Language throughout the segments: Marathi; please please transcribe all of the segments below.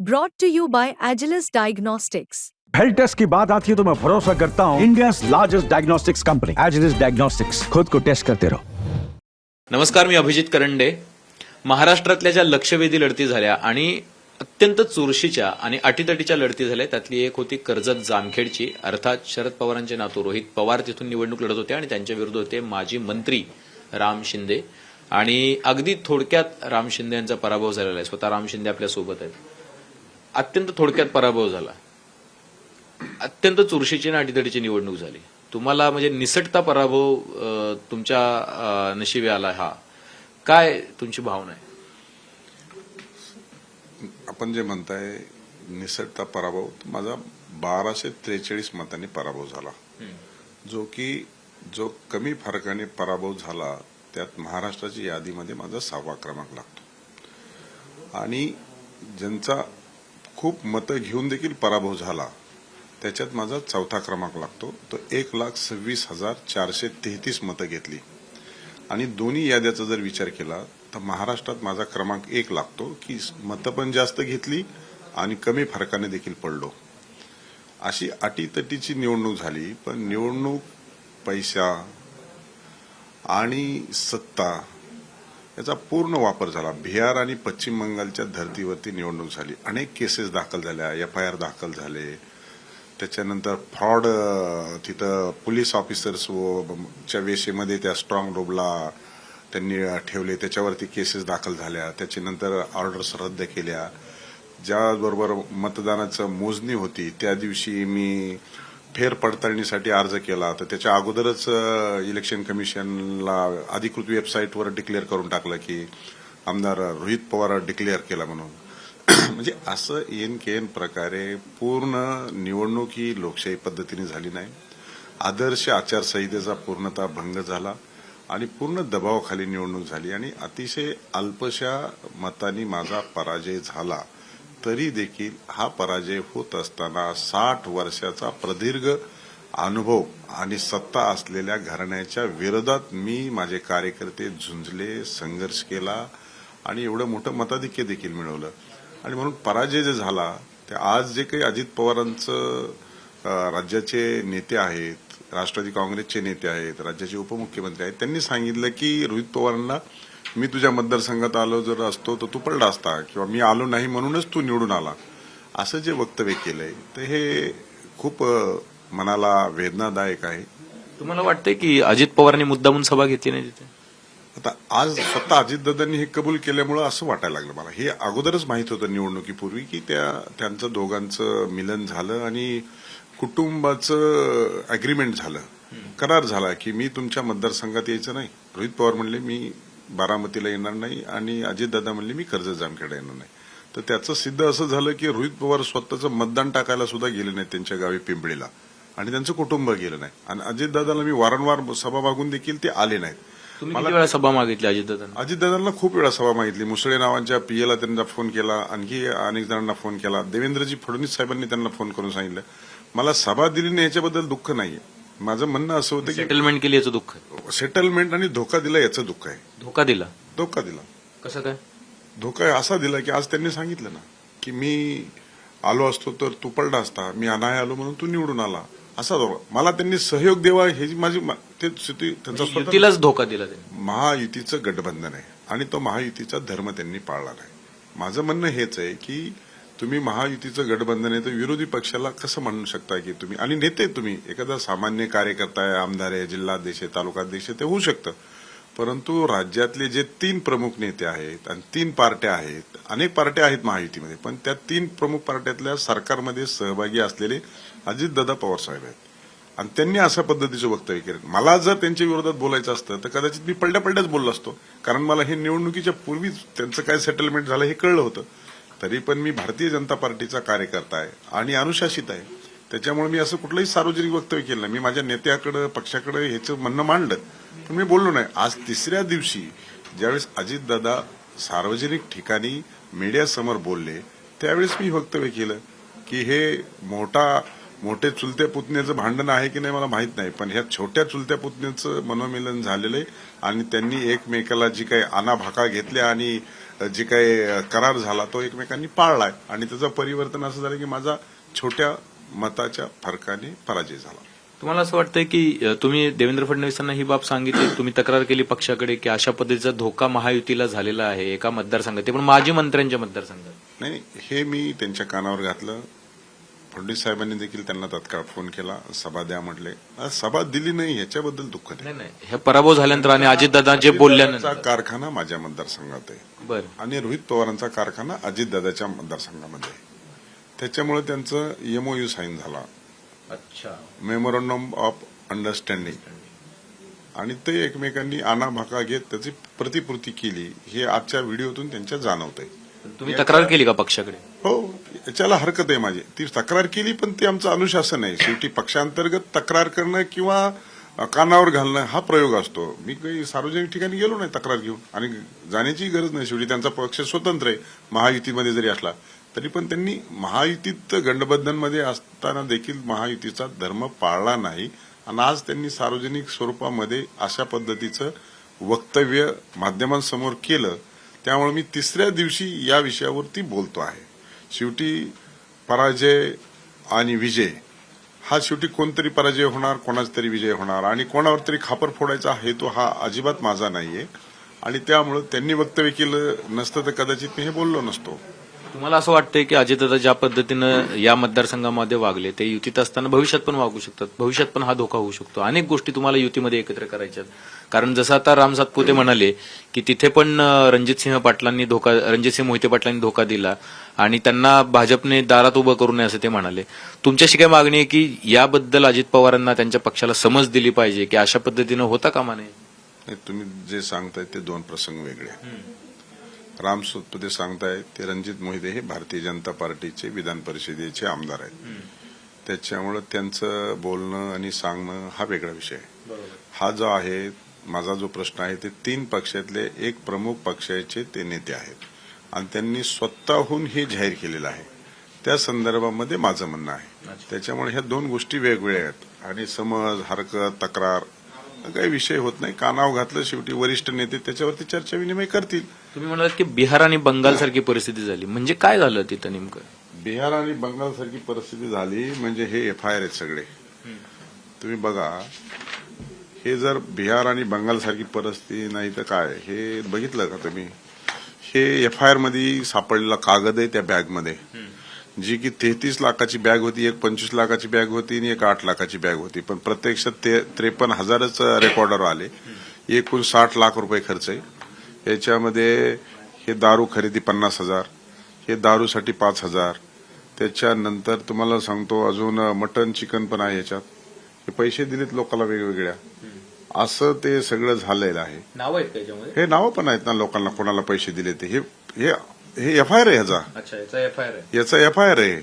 Brought to you by Agilus Diagnostics. Health test की बात आती है तो मैं भरोसा करता हूँ India largest diagnostics company Agilus Diagnostics खुद को टेस्ट करते रहो नमस्कार मी अभिजित करंडे. महाराष्ट्रातल्या ज्या लक्षवेधी लढती झाल्या आणि अत्यंत चुरशीच्या आणि अटीतटीच्या लढती झाल्या त्यातली एक होती कर्जत जामखेडची. अर्थात शरद पवारांचे नातू रोहित पवार तिथून निवडणूक लढत होते आणि त्यांच्या विरुद्ध होते माजी मंत्री राम शिंदे. आणि अगदी थोडक्यात राम शिंदे यांचा पराभव झालेला आहे. स्वतः राम शिंदे आपल्यासोबत आहेत. अत्यंत थोडक्यात पराभव झाला. अत्यंत चुरशीची आणि अटीतटीची निवडणूक झाली. तुम्हाला म्हणजे निसटता पराभव तुमच्या नशिबी आला हा. काय तुमची भावना आहे? आपण जे म्हणताय निसटता पराभव माझा बाराशे त्रेचाळीस मतांनी पराभव झाला. जो की जो कमी फरकाने पराभव झाला त्यात महाराष्ट्राच्या यादीमध्ये माझा सहावा क्रमांक लागतो. आणि ज्यांचा खूप मतं घेऊन देखील पराभव झाला. त्याच्यात माझा चौथा क्रमांक लागतो. तो एक लाख सव्वीस हजार चारशे तेहतीस मतं घेतली. आणि दोन्ही याद्याचा जर विचार केला तर महाराष्ट्रात माझा क्रमांक एक लागतो की मतं पण जास्त घेतली आणि कमी फरकाने देखील पडलो. अशी अटीतटीची निवडणूक झाली पण निवडणूक पैसा आणि सत्ता याचा पूर्ण वापर झाला. बिहार आणि पश्चिम बंगालच्या धर्तीवरती निवडणूक झाली. अनेक केसेस दाखल झाल्या. एफ आय आर दाखल झाले. त्याच्यानंतर फ्रॉड तिथं पोलीस ऑफिसर्स च्या वेशेमध्ये त्या स्ट्रॉंग रूमला त्यांनी ठेवले. त्याच्यावरती केसेस दाखल झाल्या. त्याच्यानंतर ऑर्डर्स रद्द केल्या. ज्याबरोबर मतदानाचं मोजणी होती. त्या दिवशी मी फेर पडताळणीसाठी अर्ज केला. तर त्याच्या अगोदरच इलेक्शन कमिशनला अधिकृत वेबसाईटवर डिक्लेअर करून टाकलं की आमदार रोहित पवार डिक्लेअर केला म्हणून. म्हणजे असं एन के एन प्रकारे पूर्ण निवडणूक ही लोकशाही पद्धतीने झाली नाही. आदर्श आचारसंहितेचा पूर्णतः भंग झाला आणि पूर्ण दबावाखाली निवडणूक झाली. आणि अतिशय अल्पशा मतांनी माझा पराजय झाला. तरी देखील हा पराजय होत असताना साठ वर्षाचा प्रदीर्घ अनुभव आणि सत्ता असलेल्या घराण्याच्या विरोधात मी माझे कार्यकर्ते झुंजले संघर्ष केला आणि एवढं मोठं मताधिक्य देखील मिळवलं. आणि म्हणून पराजय जे झाला ते आज जे काही अजित पवारांचं राज्याचे नेते आहेत राष्ट्रवादी काँग्रेसचे नेते आहेत राज्याचे उपमुख्यमंत्री आहेत त्यांनी सांगितलं की रोहित पवारांना मी तुझ्या मतदारसंघात आलो जर असतो तर तू पडला असता किंवा मी आलो नाही म्हणूनच तू निवडून आला. असं जे वक्तव्य केलंय तर हे खूप मनाला वेदनादायक आहे. तुम्हाला वाटतंय की अजित पवारांनी मुद्दामून सभा घेतली नाही तिथे? आता आज स्वतः अजितदादांनी हे कबूल केल्यामुळं असं वाटायला लागलं मला. हे अगोदरच माहीत होतं निवडणुकीपूर्वी की त्या त्यांचं दोघांचं मिलन झालं आणि कुटुंबाचं अग्रीमेंट झालं. करार झाला की मी तुमच्या मतदारसंघात यायचं नाही. रोहित पवार म्हणले मी बारामतीला येणार नाही आणि अजितदादा म्हणले मी कर्जत जामखेडा येणार नाही. तर त्याचं सिद्ध असं झालं की रोहित पवार स्वतःचं मतदान टाकायला सुद्धा गेले नाहीत त्यांच्या गावी पिंपळीला. आणि त्यांचं कुटुंब गेलं नाही. आणि अजितदादाला मी वारंवार सभा मागून देखील ते आले नाहीत. वेळा सभा मागितली अजितदादांना? अजितदादांना खूप वेळा सभा मागितली. मुसळे नावांच्या पीएला त्यांना फोन केला आणखी अनेक जणांना फोन केला. देवेंद्रजी फडणवीस साहेबांनी त्यांना फोन करून सांगितलं मला सभा दिली नाही याच्याबद्दल दुःख नाही माझं म्हणणं असं होतं सेटलमेंट केली याचं दुःख. आहे. की सेटलमेंट आणि धोका दिला याचं दुःख आहे. धोका दिला? धोका दिला. कसं काय? धोका असा दिला की आज त्यांनी सांगितलं ना की मी आलो असतो तर तू पडला असता मी नाही आलो म्हणून तू निवडून आला. असा धोका. मला त्यांनी सहयोग द्यावा हे जी माझी मा- ते स्थिती त्यांचा स्वतः युतीलाच धोका दिला त्यांनी. महायुतीचं गठबंधन आहे आणि तो महायुतीचा धर्म त्यांनी पाळला नाही. माझं म्हणणं हेच आहे की तुम्ही महायुतीचं गठबंधन आहे तर विरोधी पक्षाला कसं म्हणू शकता की तुम्ही? आणि नेते तुम्ही? एखादा सामान्य कार्यकर्ता आहे आमदार आहे जिल्हाध्यक्ष आहे तालुकाध्यक्ष आहे, ते होऊ शकतं. परंतु राज्यातले जे तीन प्रमुख नेते आहेत आणि तीन पार्ट्या आहेत अनेक पार्ट्या आहेत महायुतीमध्ये पण त्या तीन प्रमुख पार्ट्यातल्या सरकारमध्ये सहभागी असलेले अजितदादा पवार साहेब आहेत. आणि त्यांनी अशा पद्धतीचं वक्तव्य केलं. मला जर त्यांच्या विरोधात बोलायचं असतं तर कदाचित मी पडल्या पडल्याच बोललो असतो. कारण मला हे निवडणुकीच्या पूर्वीच त्यांचं काय सेटलमेंट झालं हे कळलं होतं. तरी पण मी भारतीय जनता पार्टीचा कार्यकर्ता आहे आणि अनुशासित आहे. त्याच्यामुळे मी असं कुठलंही सार्वजनिक वक्तव्य केलं नाही. मी माझ्या नेत्याकडे पक्षाकडे ह्याचं म्हणणं मांडलं. पण मी बोललो नाही. आज तिसऱ्या दिवशी ज्यावेळेस अजितदादा सार्वजनिक ठिकाणी मीडियासमोर बोलले त्यावेळेस मी वक्तव्य केलं की हे मोठा मोठे चुलत्या पुतण्याचं भांडण आहे की नाही मला माहीत नाही. पण ह्या छोट्या चुलत्या पुतण्याचं मनोमिलन झालेलं आहे आणि त्यांनी एकमेकाला जी काही आनाभाका घेतल्या आणि जी काही करार झाला तो एकमेकांनी पाळलाय. आणि त्याचं परिवर्तन असं झालं की माझा छोट्या मताच्या फरकाने पराजय झाला. तुम्हाला असं वाटतंय की तुम्ही देवेंद्र फडणवीसांना ही बाब सांगितली तुम्ही तक्रार केली पक्षाकडे की अशा पद्धतीचा धोका महायुतीला झालेला आहे एका मतदारसंघात ते पण माजी मंत्र्यांच्या मतदारसंघात? नाही हे मी त्यांच्या कानावर घातलं. फडणवीस साहेबांनी देखील त्यांना तत्काळ फोन केला. सभा द्या म्हटले. सभा दिली नाही ह्याच्याबद्दल दुःख नाही. हे पराभव झाल्यानंतर आणि अजितदादा जे बोलल्यानंतर. कारखाना माझ्या मतदारसंघात आहे. बरं. आणि रोहित पवारांचा कारखाना अजितदादाच्या मतदारसंघामध्ये त्याच्यामुळे त्यांचं एमओयू साईन झाला. अच्छा. मेमोरंडम ऑफ अंडरस्टँडिंग आणि ते एकमेकांनी आनाभाका घेत त्याची प्रतिपूर्ती केली. हे आजच्या व्हिडिओतून त्यांच्या जाणवत आहे तुम्ही तक्रार केली का पक्षाकडे? हो याच्याला हरकत आहे माझी. ती तक्रार केली पण ती आमचं अनुशासन आहे. शेवटी पक्षांतर्गत तक्रार करणं किंवा कानावर घालणं हा प्रयोग असतो. मी काही सार्वजनिक ठिकाणी गेलो नाही तक्रार घेऊन. आणि जाण्याची गरज नाही. शेवटी त्यांचा पक्ष स्वतंत्र आहे महायुतीमध्ये जरी असला तरी पण त्यांनी महायुतीत गंडबंधनमध्ये असताना देखील महायुतीचा धर्म पाळला नाही. आणि आज त्यांनी सार्वजनिक स्वरूपामध्ये अशा पद्धतीचं वक्तव्य माध्यमांसमोर केलं त्यामुळे मी तिसऱ्या दिवशी या विषयावरती बोलतो आहे. शेवटी पराजय आणि विजय हा शेवटी कोणतरी पराजय होणार कोणाचा तरी विजय होणार आणि कोणावर तरी खापर फोडायचा हेतू हा अजिबात माझा नाहीये. आणि त्यामुळं त्यांनी वक्तव्य केलं नसतं तर कदाचित मी हे बोललो नसतो. तुम्हाला असं वाटतंय की अजितदादा ज्या पद्धतीनं या मतदारसंघामध्ये वागले ते युतीत असताना भविष्यात पण वागू शकतात. भविष्यात पण हा धोका होऊ शकतो. अनेक गोष्टी तुम्हाला युतीमध्ये एकत्र करायच्यात कारण जसं आता राम सातपुते म्हणाले की तिथे पण रणजितसिंह पाटलांनी धोका रणजितसिंह मोहिते पाटलांनी धोका दिला आणि त्यांना भाजपने दारात उभं करू नये असं ते म्हणाले. तुमच्याशी काय मागणी आहे की याबद्दल अजित पवारांना त्यांच्या पक्षाला समज दिली पाहिजे की अशा पद्धतीनं होता कामा नये? तुम्ही जे सांगताय ते दोन प्रसंग वेगळे. राम सोतपुते सांगताय ते रणजित मोहिते हे भारतीय जनता पार्टीचे विधान परिषदेचे आमदार आहेत. त्याच्यामुळं त्यांचं बोलणं आणि सांगणं हा वेगळा विषय आहे. हा जो आहे माझा जो प्रश्न आहे ते तीन पक्षातले एक प्रमुख पक्षाचे ते नेते आहेत. आणि त्यांनी स्वतःहून हे जाहीर केलेलं आहे. त्या संदर्भामध्ये माझं म्हणणं आहे. त्याच्यामुळे ह्या दोन गोष्टी वेगवेगळ्या आहेत. आणि समज हरकत तक्रार काही विषय होत नाही. कानाव घातलं शेवटी वरिष्ठ नेते त्याच्यावरती चर्चा विनिमय करतील. तुम्ही म्हणालात की बिहार आणि बंगाल सारखी परिस्थिती झाली. म्हणजे काय झालं तिथं नेमकं? बिहार आणि बंगाल सारखी परिस्थिती झाली म्हणजे हे एफ आय आर आहेत सगळे. तुम्ही बघा हे जर बिहार आणि बंगाल सारखी परिस्थिती नाही तर काय? हे बघितलं का तुम्ही? हे एफ आय आरमध्ये सापडलेला कागद आहे त्या बॅगमध्ये. जी की तेहतीस लाखाची बॅग होती एक पंचवीस लाखाची बॅग होती आणि एक आठ लाखाची बॅग होती. पण प्रत्यक्षात ते त्रेपन्न हजारच रेकॉर्डर आले. एकूण साठ लाख रुपये खर्च आहे. याच्यामध्ये हे दारू खरेदी पन्नास हजार हे दारूसाठी पाच हजार. त्याच्यानंतर तुम्हाला सांगतो अजून मटन चिकन पण आहे याच्यात. हे पैसे दिलेत लोकांना वेगवेगळ्या. असं ते सगळं झालेलं आहे. नाव आहेत हे नावं पण आहेत ना लोकांना कोणाला पैसे दिले ते. हे हे एफ आय आर आहे ह्याचा अच्छा याचा एफ आय आर आहे. याचा एफ आय आर आहे.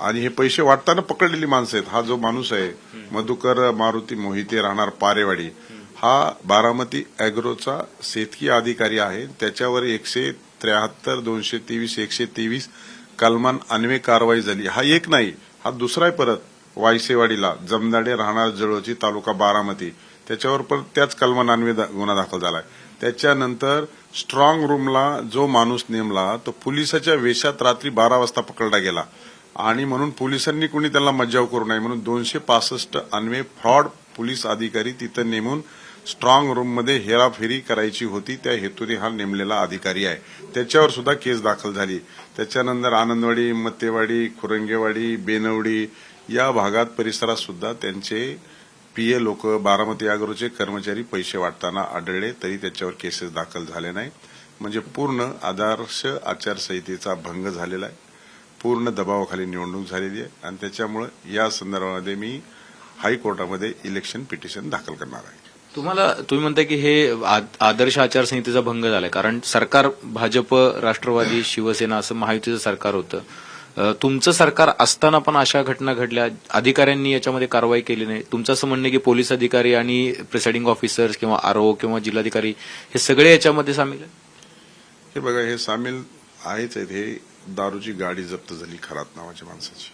आणि हे पैसे वाटताना पकडलेली माणसं आहेत. हा जो माणूस आहे मधुकर मारुती मोहिते राहणार पारेवाडी. हा बारामती अॅग्रोचा शेतकी अधिकारी आहे. त्याच्यावर एकशे त्र्याहत्तर दोनशे तेवीस एकशे तेवीस कलमान अन्वे कारवाई झाली. हा एक नाही हा दुसरा आहे परत. वायसेवाडीला जमदाडे राहणार जळोची तालुका बारामती. त्याच्यावर परत त्याच कलमान अन्वे गुन्हा दाखल झालाय. त्याच्यानंतर स्ट्रॉंग रूमला जो माणूस नेमला तो पोलिसाच्या वेशात रात्री बारा वाजता पकडला गेला. आणि म्हणून पोलिसांनी कोणी त्याला मज्जाव करू नये म्हणून दोनशे पासष्ट अन्वे फ्रॉड पोलीस अधिकारी तिथं नेमून स्ट्रॉंग रूममध्ये हेराफेरी करायची होती. त्या हेतूने हा नेमलेला अधिकारी आहे. त्याच्यावर सुद्धा केस दाखल झाली. त्याच्यानंतर आनंदवाडी मत्तेवाडी खुरंगेवाडी बेनवडी या भागात परिसरात सुद्धा त्यांचे पीए लोक बारामती अॅग्रोचे कर्मचारी पैसे वाटताना आढळले तरी त्याच्यावर केसेस दाखल झाले नाही. म्हणजे पूर्ण आदर्श आचारसंहितेचा भंग झालेला आहे. पूर्ण दबावाखाली निवडणूक झालेली आहे. आणि त्याच्यामुळे या संदर्भामध्ये मी हायकोर्टामध्ये इलेक्शन पिटिशन दाखल करणार आहे. तुम्हाला तुम्ही म्हणताय की हे आदर्श आचारसंहितेचा भंग झालाय. कारण सरकार भाजप राष्ट्रवादी शिवसेना असं महायुतीचं सरकार होतं. तुमचं सरकार असताना पण अशा घटना घडल्या? अधिकाऱ्यांनी याच्यामध्ये कारवाई केली नाही. तुमचं असं म्हणणं आहे की पोलीस अधिकारी आणि प्रिसाइडिंग ऑफिसर्स किंवा आरओ किंवा जिल्हाधिकारी हे सगळे याच्यामध्ये सामील आहेत? हे बघा हे सामील आहेच आहेत. हे दारूची गाडी जप्त झाली खरात नावाच्या माणसाची.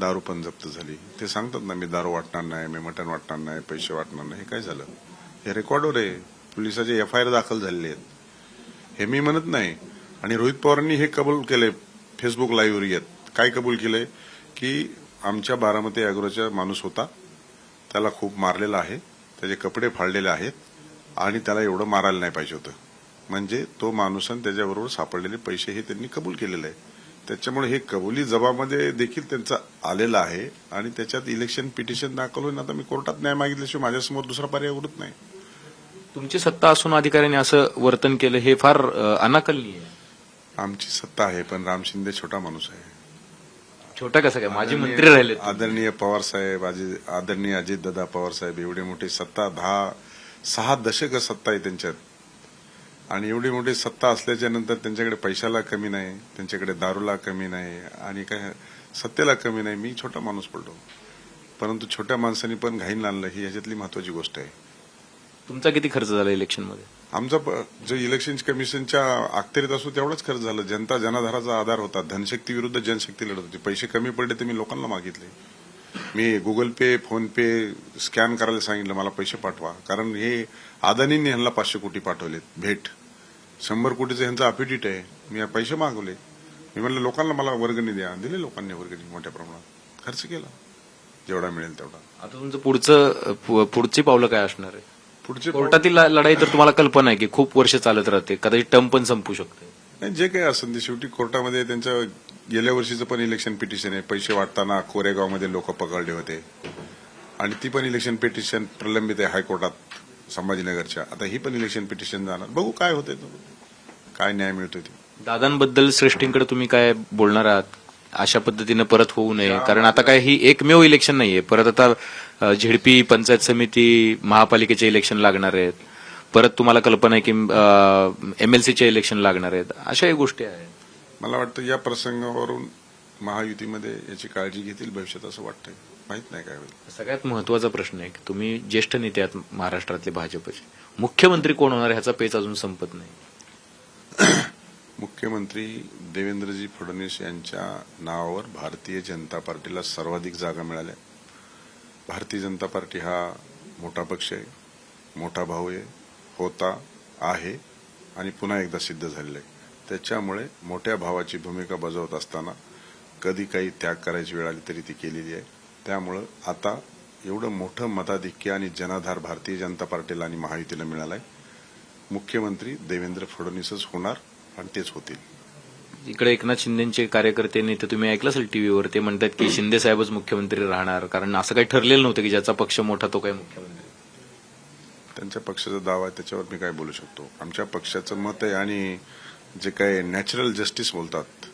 दारू पण जप्त झाली. ते सांगतात ना मी दारू वाटणार नाही मी मटण वाटणार नाही पैसे वाटणार नाही. हे काय झालं? हे रेकॉर्डवर आहे. पोलिसाचे एफ आय आर दाखल झालेले आहेत. हे मी म्हणत नाही. आणि रोहित पवारांनी हे कबूल केले फेसबुक लाईव्हवर येत. काय कबूल केलंय? की आमच्या बारामती अॅग्रोचा माणूस होता. त्याला खूप मारलेला आहे. त्याचे कपडे फाडलेले आहेत. आणि त्याला एवढं मारायला नाही पाहिजे होतं. म्हणजे तो माणूस आणि त्याच्याबरोबर सापडलेले पैसे हे त्यांनी कबूल केलेलं आहे. त्याच्यामुळे हे कबुली जबाबमध्ये देखील त्यांचा आलेला आहे. आणि त्याच्यात इलेक्शन पिटिशन दाखल होईल. आता मी कोर्टात न्याय मागितल्याशिवाय माझ्यासमोर दुसरा पर्याय उरत नाही. तुमची सत्ता असून अधिकाऱ्यांनी असं वर्तन केलं हे फार अनाकलनीय आहे. आमची सत्ता आहे पण राम शिंदे छोटा माणूस आहे. छोटा कसं काय? माजी मंत्री राहिले आदरणीय पवार साहेब आजी- आदरणीय अजितदादा पवार साहेब एवढी मोठी सत्ता दहा सहा दशक सत्ता आहे त्यांच्यात. आणि एवढी मोठी सत्ता असल्याच्या नंतर त्यांच्याकडे पैशाला कमी नाही त्यांच्याकडे दारूला कमी नाही आणि काय सत्तेला कमी नाही. मी छोटा माणूस पडलो. परंतु छोट्या माणसांनी पण घाईन आणलं ही ह्याच्यातली महत्वाची गोष्ट आहे. तुमचा किती खर्च झाला इलेक्शनमध्ये आमचा प- इलेक्शन कमिशनच्या अखत्यारीत असो तेवढाच खर्च झालं. जनता जनाधाराचा आधार होता. धनशक्ती विरुद्ध जनशक्ती लढत होती. पैसे कमी पडले तर मी लोकांना मागितले. मी Google Pay PhonePe scan करायला सांगितलं मला पैसे पाठवा. कारण हे अदानींनी ह्यांना पाचशे कोटी पाठवलेत. भेट. शंभर कोटीचं ह्यांचं अपिडिट आहे. मी पैसे मागवले. मी म्हणलं लोकांना मला वर्गणी द्या. दिले लोकांनी वर्गणी मोठ्या प्रमाणात. खर्च केला. जेवढा मिळेल तेवढा. आता तुमचं पुढचं पु- पुढची पावलं काय असणार आहे? पुढचे कोर्टातील लढाई तर तुम्हाला कल्पना आहे की खूप वर्ष चालत राहते. कदाचित टर्म पण संपू शकते. नाही जे काही असेल ते शेवटी कोर्टामध्ये त्यांच्या गेल्या वर्षीचं पण इलेक्शन पिटिशन आहे. पैसे वाटताना कोरेगावमध्ये लोक पकडले होते. आणि ती पण इलेक्शन पिटिशन प्रलंबित आहे हायकोर्टात संभाजीनगरच्या. आता ही पण इलेक्शन पिटिशन जाणार. बघू काय होतंय तो. काय न्याय मिळतोय ते. दादांबद्दल श्रेष्ठींकडे तुम्ही काय बोलणार आहात? अशा पद्धतीनं परत होऊ नये. कारण आता काय ही एकमेव इलेक्शन नाहीये. परत आता झेडपी पंचायत समिती महापालिकेचे इलेक्शन लागणार आहेत. परत तुम्हाला कल्पना आहे की एमएलसीचे इलेक्शन लागणार आहेत. अशाही गोष्टी आहेत. मला वाटतं या प्रसंगावरून महायुतीमध्ये याची काळजी घेतील भविष्यात असं वाटतंय. माहीत नाही काय होईल. सगळ्यात महत्त्वाचा प्रश्न आहे की तुम्ही ज्येष्ठ नेते आहात महाराष्ट्रातले भाजपचे. मुख्यमंत्री कोण होणार ह्याचा पेच अजून संपत नाही. मुख्यमंत्री देवेंद्रजी फडणवीस यांच्या नावावर भारतीय जनता पार्टीला सर्वाधिक जागा मिळाल्या. भारतीय जनता पार्टी हा मोठा पक्ष आहे मोठा भाऊ आहे होता आहे आणि पुन्हा एकदा सिद्ध झालेला आहे. त्याच्यामुळे मोठ्या भावाची भूमिका बजावत असताना कधी काही त्याग करायची वेळ आली तरी ती केलेली आहे. त्यामुळं आता एवढं मोठं मताधिक्य आणि जनाधार भारतीय जनता पार्टीला आणि महायुतीला मिळालाय. मुख्यमंत्री देवेंद्र फडणवीसच होणार आणि तेच होतील. इकडे एकनाथ शिंदेचे कार्यकर्ते नेते तुम्ही ऐकलं असेल टीव्हीवर ते म्हणतात की शिंदे साहेबच मुख्यमंत्री राहणार. कारण असं काही ठरलेलं नव्हतं की ज्याचा पक्ष मोठा तो काय मुख्यमंत्री. त्यांच्या पक्षाचा दावा आहे त्याच्यावर मी काय बोलू शकतो? आमच्या पक्षाचं मत आहे आणि जे काय नॅचरल जस्टिस बोलतात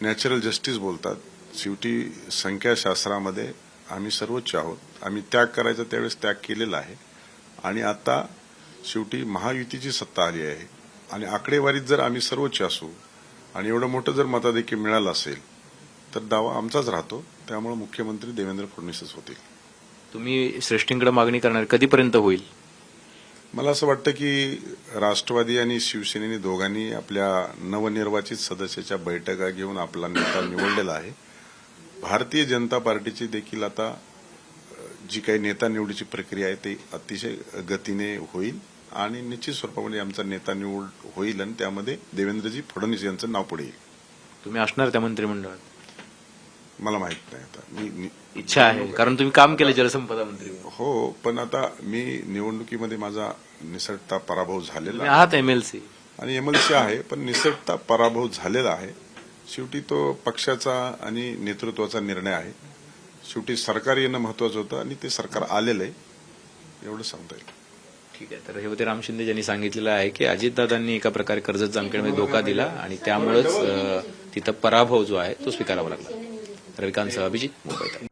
नॅचरल जस्टिस बोलतात शेवटी संख्याशास्त्रामध्ये आम्ही सर्वोच्च आहोत. आम्ही त्याग करायचा त्यावेळेस त्याग केलेला आहे. आणि आता शेवटी महायुतीची सत्ता आली आहे. आणि आकडेवारीत जर आम्ही सर्वोच्च असू आणि एवढं मोठं जर मताधिक्य मिळालं असेल तर दावा आमचाच राहतो. त्यामुळे मुख्यमंत्री देवेंद्र फडणवीसच होतील. तुम्ही श्रेष्ठींकडे मागणी करणार कधीपर्यंत होईल? मला असं वाटतं की राष्ट्रवादी आणि शिवसेनेने दोघांनी आपल्या नवनिर्वाचित सदस्याच्या बैठका घेऊन आपला नेता निवडलेला आहे. भारतीय जनता पार्टीची देखील आता जी काही नेता निवडीची प्रक्रिया आहे ती अतिशय गतीने होईल. आणि निश्चित स्वरूपामध्ये आमचा नेता निवड होईल आणि त्यामध्ये देवेंद्रजी फडणवीस यांचं नाव पुढे येईल. तुम्ही असणार त्या मंत्रिमंडळात? मला माहीत नाही आता. मी इच्छा आहे कारण तुम्ही काम केलं जलसंपदा मंत्री. म्हणून. हो पण आता मी निवडणुकीमध्ये माझा निसटता पराभव झालेला तुम्ही आहे. आहात एमएलसी आणि एमएलसी आहे पण निसटता पराभव झालेला आहे. शेवटी तो पक्षाचा आणि नेतृत्वाचा निर्णय आहे. शेवटी सरकार येणं महत्वाचं होतं आणि ते सरकार आलेलं आहे. एवढं सांगता येईल. ठीक आहे. तर हे होते राम शिंदे ज्यांनी सांगितलेलं आहे की अजितदादांनी एका प्रकारे कर्जत जामखेडमध्ये धोका दिला आणि त्यामुळेच तिथं पराभव जो आहे तो स्वीकारावा लागला. रविकांत अभिजित मुंबईत